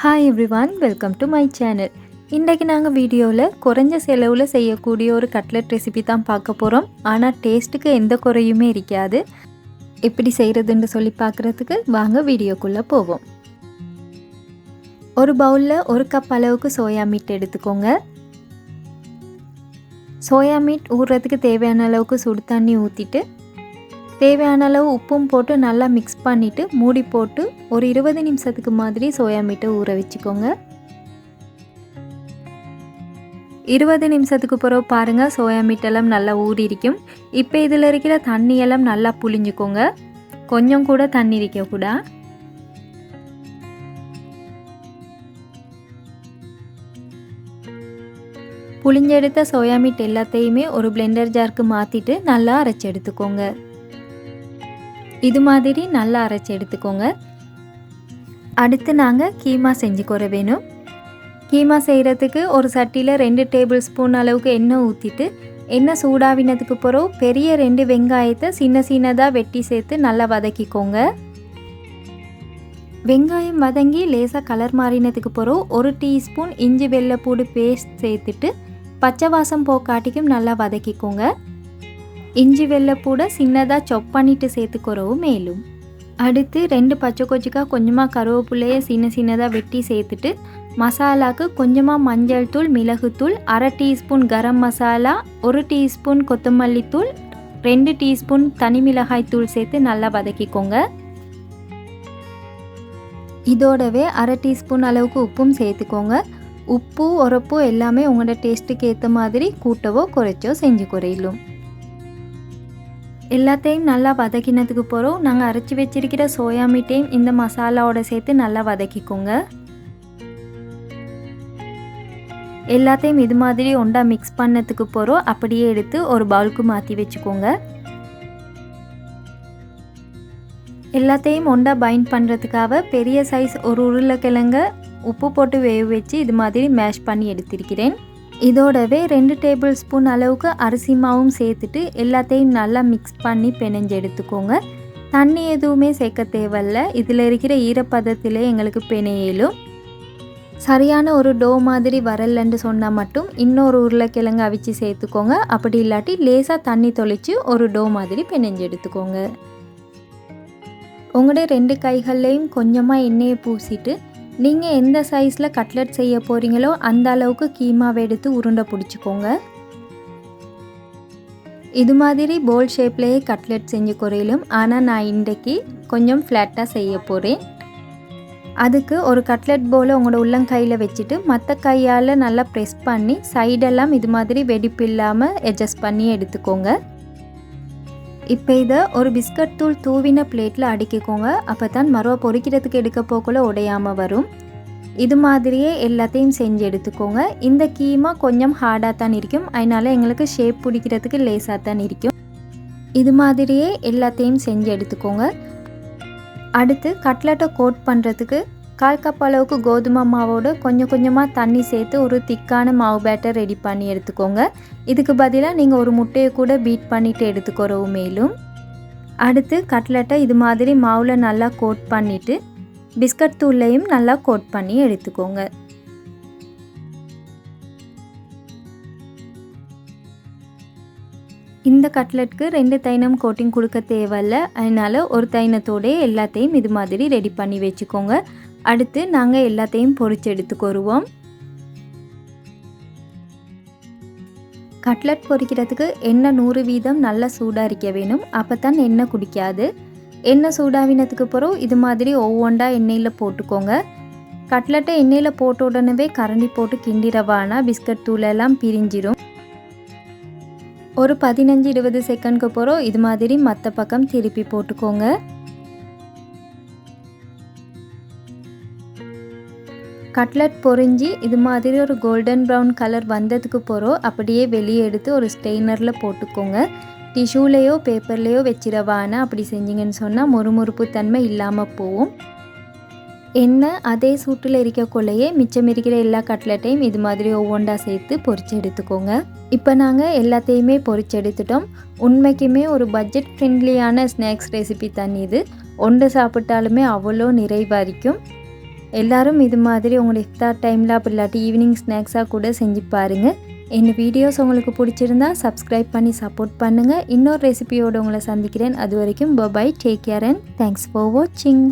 Hi everyone welcome to my channel இன்றைக்கு நாங்கள் வீடியோவில் குறைஞ்ச செலவில் செய்யக்கூடிய ஒரு கட்லெட் ரெசிபி தான் பார்க்க போகிறோம் ஆனால் டேஸ்ட்டுக்கு எந்த குறையுமே இருக்காது. எப்படி செய்கிறதுன்னு சொல்லி பார்க்குறதுக்கு வாங்க வீடியோக்குள்ளே போவோம். ஒரு பவுலில் ஒரு கப் அளவுக்கு சோயா மீட் எடுத்துக்கோங்க. சோயா மீட் ஊறுறதுக்கு தேவையான அளவுக்கு சுடு தண்ணி ஊற்றிட்டு தேவையான அளவு உப்பும் போட்டு நல்லா மிக்ஸ் பண்ணிவிட்டு மூடி போட்டு ஒரு இருபது நிமிஷத்துக்கு மாதிரி சோயா மீட்டை ஊற வச்சுக்கோங்க. இருபது நிமிஷத்துக்கு பிறகு பாருங்கள் சோயா மீட்டெல்லாம் நல்லா ஊறி இருக்கும். இப்போ இதில் இருக்கிற தண்ணியெல்லாம் நல்லா புளிஞ்சுக்கோங்க கொஞ்சம் கூட தண்ணி இருக்கக்கூடா புளிஞ்செடுத்த சோயா மீட் எல்லாத்தையுமே ஒரு பிளெண்டர் ஜாருக்கு மாற்றிட்டு நல்லா அரைச்சி எடுத்துக்கோங்க. இது மாதிரி நல்லா அரைச்சி எடுத்துக்கோங்க. அடுத்து நாங்கள் கீமா செஞ்சுக்கொற வேணும். கீமா செய்கிறதுக்கு ஒரு சட்டியில் ரெண்டு டேபிள் ஸ்பூன் அளவுக்கு எண்ணெய் ஊற்றிட்டு எண்ணெய் சூடாவினதுக்கு பிறகு பெரிய ரெண்டு வெங்காயத்தை சின்ன சின்னதாக வெட்டி சேர்த்து நல்லா வதக்கிக்கோங்க. வெங்காயம் வதங்கி லேசாக கலர் மாறினதுக்கு பிறகு ஒரு டீஸ்பூன் இஞ்சி வெள்ளைப்பூடு பேஸ்ட் சேர்த்துட்டு பச்சை வாசம் போக்காட்டிக்கும் நல்லா வதக்கிக்கோங்க. இஞ்சி வெள்ளைப்பூட சின்னதாக சொப் பண்ணிட்டு சேர்த்துக்கிறவும் மேலும். அடுத்து ரெண்டு பச்சை கொச்சிக்காய் கொஞ்சமாக கருவேப்பிலையை சின்ன சின்னதாக வெட்டி சேர்த்துட்டு மசாலாக்கு கொஞ்சமாக மஞ்சள் தூள் மிளகுத்தூள் அரை டீஸ்பூன் கரம் மசாலா ஒரு டீஸ்பூன் கொத்தமல்லி தூள் ரெண்டு டீஸ்பூன் தனி மிளகாய் தூள் சேர்த்து நல்லா வதக்கிக்கோங்க. இதோடவே அரை டீஸ்பூன் அளவுக்கு உப்பும் சேர்த்துக்கோங்க. உப்பு உரப்பு எல்லாமே உங்களோட டேஸ்ட்டுக்கு ஏற்ற மாதிரி கூட்டவோ குறைச்சோ செஞ்சு குறையிலும். எல்லாத்தையும் நல்லா வதக்கினதுக்கு போகிறோம் நாங்கள் அரைச்சி வச்சிருக்கிற சோயா மீட்டையும் இந்த மசாலாவோட சேர்த்து நல்லா வதக்கிக்கோங்க. எல்லாத்தையும் இது மாதிரி ஒண்டா மிக்ஸ் பண்ணதுக்கு போகிறோம் அப்படியே எடுத்து ஒரு பவுலுக்கு மாற்றி வச்சுக்கோங்க. எல்லாத்தையும் ஒண்டா பைண்ட் பண்ணுறதுக்காக பெரிய சைஸ் ஒரு உருளைக்கிழங்க உப்பு போட்டு வேக வச்சு இது மாதிரி மேஷ் பண்ணி எடுத்திருக்கிறேன். இதோடவே ரெண்டு டேபிள் ஸ்பூன் அளவுக்கு அரிசி மாவும் சேர்த்துட்டு எல்லாத்தையும் நல்லா மிக்ஸ் பண்ணி பிணைஞ்சு எடுத்துக்கோங்க. தண்ணி எதுவுமே சேர்க்க தேவையில்ல. இதில் இருக்கிற ஈரப்பதத்திலே எங்களுக்கு பிணையலும் சரியான ஒரு டோ மாதிரி வரலன்னு சொன்னால் மட்டும் இன்னொரு உருளைக்கிழங்கு அவிச்சு சேர்த்துக்கோங்க. அப்படி இல்லாட்டி லேசாக தண்ணி தொளிச்சு ஒரு டோ மாதிரி பிணைஞ்சு எடுத்துக்கோங்க. உங்களுடைய ரெண்டு கைகள்லேயும் கொஞ்சமாக எண்ணெயை பூசிட்டு நீங்கள் எந்த சைஸில் கட்லெட் செய்ய போகிறீங்களோ அந்த அளவுக்கு கீமாவை எடுத்து உருண்டை பிடிச்சிக்கோங்க. இது மாதிரி போல் ஷேப்லேயே கட்லெட் செஞ்சு குறையிலும் ஆனால் நான் இன்றைக்கு கொஞ்சம் ஃப்ளாட்டாக செய்ய போகிறேன் அதுக்கு ஒரு கட்லெட் போல் உங்களோட உள்ளங்கையில் வச்சுட்டு மற்ற கையால் நல்லா ப்ரெஸ் பண்ணி சைடெல்லாம் இது மாதிரி வெடிப்பு இல்லாமல் அட்ஜஸ்ட் பண்ணி எடுத்துக்கோங்க. இப்போ இதை ஒரு பிஸ்கட் தூள் தூவின பிளேட்டில் அடுக்கிக்கோங்க. அப்போ தான் மறுவா பொரிக்கிறதுக்கு எடுக்க போக்குள்ள உடையாமல் வரும். இது மாதிரியே எல்லாத்தையும் செஞ்சு எடுத்துக்கோங்க. இந்த கீமா கொஞ்சம் ஹார்டாக தான் இருக்கும். அதனால் எங்களுக்கு ஷேப் பிடிக்கிறதுக்கு லேசாக தான் இருக்கும். இது மாதிரியே எல்லாத்தையும் செஞ்சு எடுத்துக்கோங்க. அடுத்து கட்லெட்டை கோட் பண்ணுறதுக்கு கால் கப் அளவுக்கு கோதுமை மாவோடு கொஞ்சம் கொஞ்சமாக தண்ணி சேர்த்து ஒரு திக்கான மாவு பேட்டர் ரெடி பண்ணி எடுத்துக்கோங்க. இதுக்கு பதிலாக நீங்கள் ஒரு முட்டையை கூட பீட் பண்ணிவிட்டு எடுத்துக்கிறவு மேலும். அடுத்து கட்லெட்டை இது மாதிரி மாவில் நல்லா கோட் பண்ணிவிட்டு பிஸ்கட் தூளையும் நல்லா கோட் பண்ணி எடுத்துக்கோங்க. இந்த கட்லெட்க்கு ரெண்டு தைனம் கோட்டிங் கொடுக்க தேவையில்ல. அதனால் ஒரு தைனத்தோடே எல்லாத்தையும் இது மாதிரி ரெடி பண்ணி வச்சுக்கோங்க. அடுத்து நாங்கள் எல்லாத்தையும் பொறிச்சு எடுத்துக்கொருவோம் கட்லட் பொரிக்கிறதுக்கு எண்ணெய் நூறு வீதம் நல்லா சூடாக இருக்க வேணும். அப்போ தான் எண்ணெய் குடிக்காது. எண்ணெய் சூடாவினதுக்கு பிறகு இது மாதிரி ஒவ்வொன்றா எண்ணெயில் போட்டுக்கோங்க. கட்லட்டை எண்ணெயில் போட்ட உடனே கரண்டி போட்டு கிண்டிரவானா பிஸ்கட் தூளெல்லாம் பிரிஞ்சிடும் ஒரு பதினஞ்சு இருபது செகண்ட்க்கு பிறகு இது மாதிரி மற்ற பக்கம் திருப்பி போட்டுக்கோங்க. கட்லட் பொரிஞ்சு இது மாதிரி ஒரு கோல்டன் ப்ரௌன் கலர் வந்ததுக்கு போகிறோம் அப்படியே வெளியே எடுத்து ஒரு ஸ்டெய்னரில் போட்டுக்கோங்க. டிஷ்யூலேயோ பேப்பர்லேயோ வச்சிடவானா அப்படி செஞ்சிங்கன்னு சொன்னால் மொறுமொறுப்பு தன்மை இல்லாமல் போகும். எண்ணெய் அதே சூட்டில் இருக்கக்குள்ளேயே மிச்சம் இருக்கிற எல்லா கட்லெட்டையும் இது மாதிரி ஒவ்வொன்றா சேர்த்து பொறிச்சு எடுத்துக்கோங்க. இப்போ நாங்கள் எல்லாத்தையுமே பொறிச்சு எடுத்துட்டோம். உண்மைக்குமே ஒரு பட்ஜெட் ஃப்ரெண்ட்லியான ஸ்நாக்ஸ் ரெசிபி தண்ணி இது. ஒன்று சாப்பிட்டாலுமே அவ்வளோ நிறைவாக இருக்கும். எல்லாரும் இது மாதிரி உங்களோட இஃப்தார் டைமில் அப்படி இல்லாட்டி ஈவினிங் ஸ்நாக்ஸாக கூட செஞ்சு பாருங்கள் என் வீடியோஸ் உங்களுக்கு பிடிச்சிருந்தா சப்ஸ்கிரைப் பண்ணி சப்போர்ட் பண்ணுங்கள் இன்னொரு ரெசிபியோடு உங்களை சந்திக்கிறேன். அது வரைக்கும் bye bye take care and thanks for வாட்சிங்